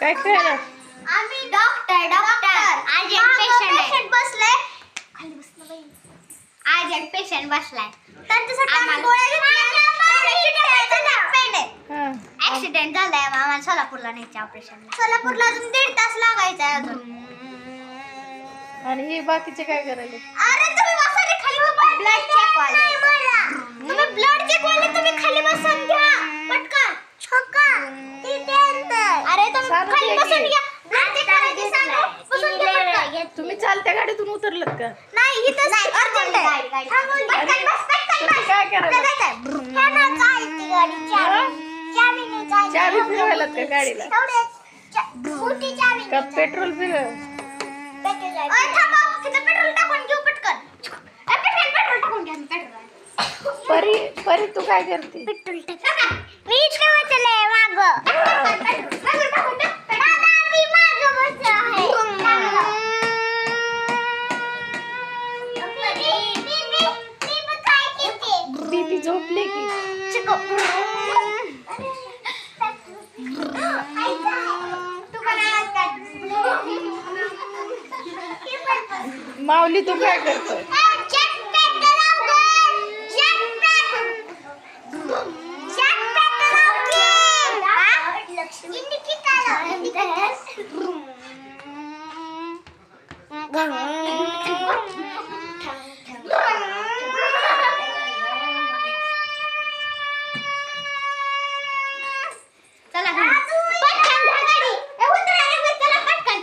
काय कळलं आम्ही डॉक्टर डॉक्टर आज एक पेशंट बसलाय. खाली बसलं बाई. आज एक पेशंट बसलाय. त्यांच्यासाठी आम्ही गोळ्या घेतल्या. हा. ऍक्सिडेंट झालाय आम्हाला. सोलापूरला न्यायचे ऑपरेशन सोलापूरला अजून दीड तास लागायचा आहे अजून. आणि हे बाकीचे काय करायले अरे तुम्ही बसा रे खाली ब्लड चेक वाले तुम्ही ब्लड चेक वाले तुम्ही खाली बसून घ्या पटकन छोका अरे तुम्ही चालू खाली दे बसून की. घ्या ब्लड चेक करायची सांगा बसून घ्या पटकन. तुम्ही चालत्या गाडीतून उतरलत का नाही इथं अर्जंट आहे पटकन बस पटकन तुम्ही बस काय करायला कुठं जायचंय? ह्यानं चालती गाडी चावी चावीने चालती. चावी फिरवायलात का गाडीला एवढे चा- मोठी चावी का पेट्रोल फिर ओय, थांबा. तिथं पेट्रोल टाकून घेऊ पटकन ए, पेट्रोल पेट्रोल टाकून घ्या पेट्रोल परी परी तू काय करते पेट्रोल टाका मी इकडे बसले माग दादा मी माग बसले आहे दीदी झोपली की माऊली तू काय करतोय? चला पटकन घ्या गाडी ए, उतरा रे, उतरा, चला पटकन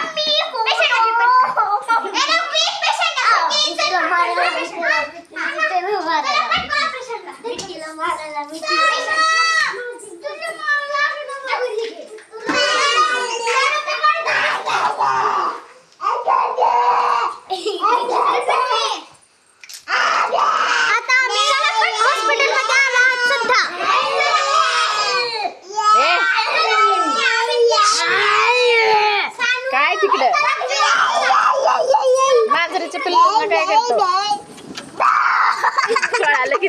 मम्मी पेशंट आहे पटकन ए, रे, मी पेशंट आहे चला पटकन ऑपरेशनला आता आम्ही हॉस्पिटलमध्ये आलो आहोत सध्या काय तिकडं मांजरीच्या पिल्लांना काय करतो? कळालं की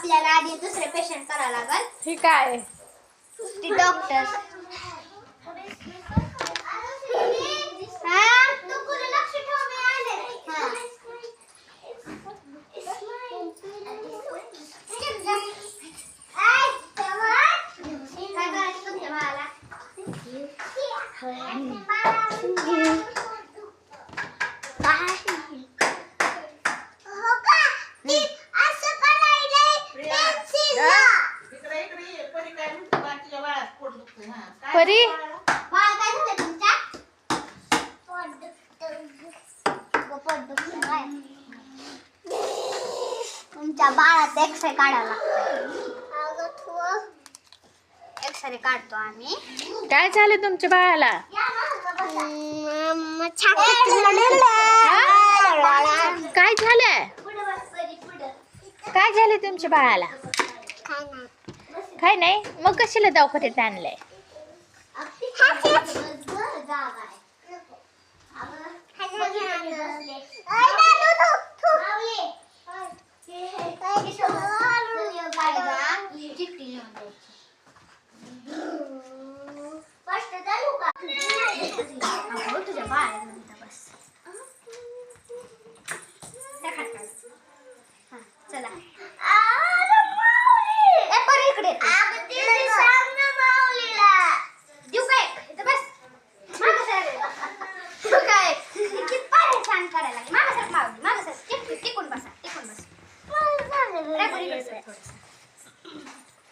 आपल्याला आधी दुसरे पेशंट करावं लागल. हे काय ती डॉक्टर परी बाळ काय झालं तुमच्या पोट दुखतं काय? तुमच्या बाळाचा एक्सरे काढावा लागतो एक्सरे काढतो आम्ही. काय झालं तुमच्या बाळाला? काय झालं काय झालं तुमच्या बाळाला? काय नाही. मग कशाला दवाखान्यात आणलंय? बाय म्हणता बस त्या हा, चला ए, परी इकडे देऊ काय बस मागं काय करायला मावली टिकून बसा टिकून बसा रे,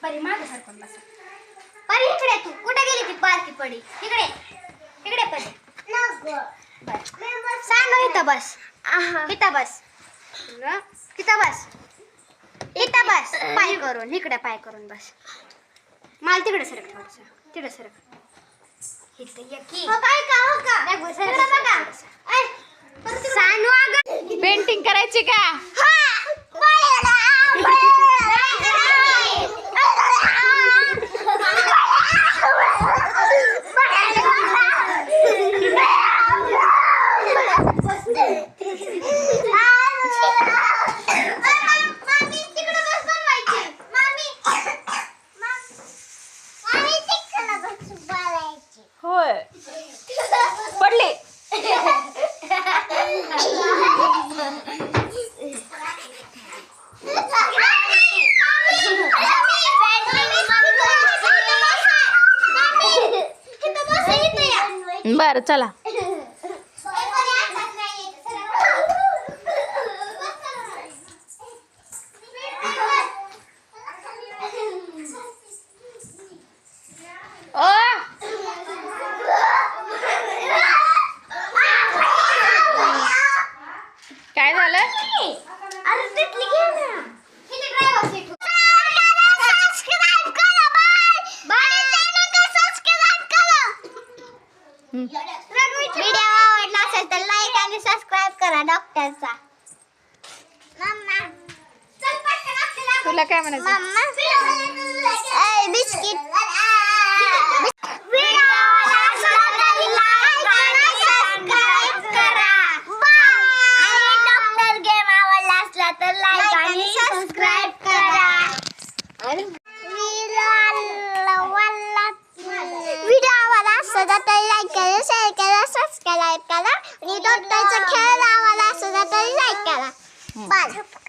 परी इकडे बसा परी इकडे तू. कुठे गेली ती बारकी पडी? इकडे. इकडे पडी सांग इथं बस इथं बस न, तिथं बस इथं बस पाय करून इकडे पाय करून बस मला तिकडे सरक थोडस तिकडे सरक इथं ये की काय का हो का नाही, बस, सरक, सरक, सरक. सांडू अगं. पेंटिंग करायची का होय पडली बर चला व्हिडिओ आवडला असेल तर लाईक आणि सबस्क्राइब करा डॉक्टरचा मम्मा. चल पटकन आपल्याला तुला काय म्हणायचं? मम्मा. ए बिस्किट. व्हिडिओ आवडला तर लाईक आणि सबस्क्राइब करा आणि डॉक्टर गेम आवडला असला तर लाईक आणि सबस्क्राइब करा व्हिडिओ आवडला असला तर लाईक करा शेअर करा सबस्क्राइब करा आणि डॉक्टरचा खेळ आवडला असला तर लाईक करा बाय